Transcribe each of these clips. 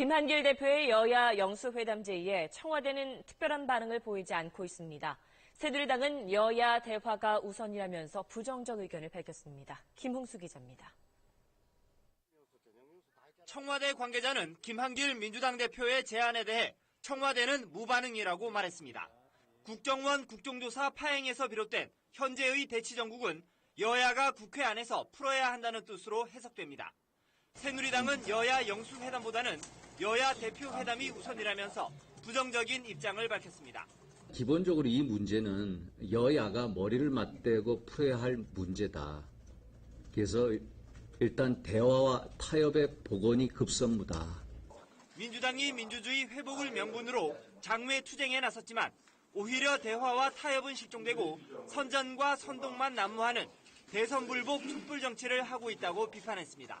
김한길 대표의 여야 영수회담 제의에 청와대는 특별한 반응을 보이지 않고 있습니다. 새누리당은 여야 대화가 우선이라면서 부정적 의견을 밝혔습니다. 김홍수 기자입니다. 청와대 관계자는 김한길 민주당 대표의 제안에 대해 청와대는 무반응이라고 말했습니다. 국정원 국정조사 파행에서 비롯된 현재의 대치 정국은 여야가 국회 안에서 풀어야 한다는 뜻으로 해석됩니다. 새누리당은 여야 영수회담보다는 여야 대표 회담이 우선이라면서 부정적인 입장을 밝혔습니다. 기본적으로 이 문제는 여야가 머리를 맞대고 풀어야 할 문제다. 그래서 일단 대화와 타협의 복원이 급선무다. 민주당이 민주주의 회복을 명분으로 장외 투쟁에 나섰지만 오히려 대화와 타협은 실종되고 선전과 선동만 난무하는 대선불복 촛불 정치를 하고 있다고 비판했습니다.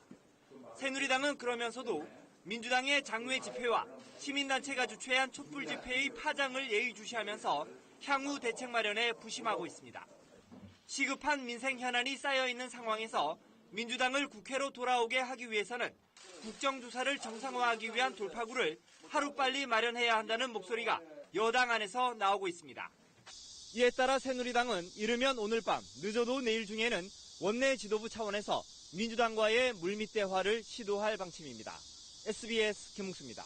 새누리당은 그러면서도 민주당의 장외 집회와 시민단체가 주최한 촛불 집회의 파장을 예의주시하면서 향후 대책 마련에 부심하고 있습니다. 시급한 민생 현안이 쌓여 있는 상황에서 민주당을 국회로 돌아오게 하기 위해서는 국정조사를 정상화하기 위한 돌파구를 하루빨리 마련해야 한다는 목소리가 여당 안에서 나오고 있습니다. 이에 따라 새누리당은 이르면 오늘 밤, 늦어도 내일 중에는 원내 지도부 차원에서 민주당과의 물밑 대화를 시도할 방침입니다. SBS 김웅수입니다.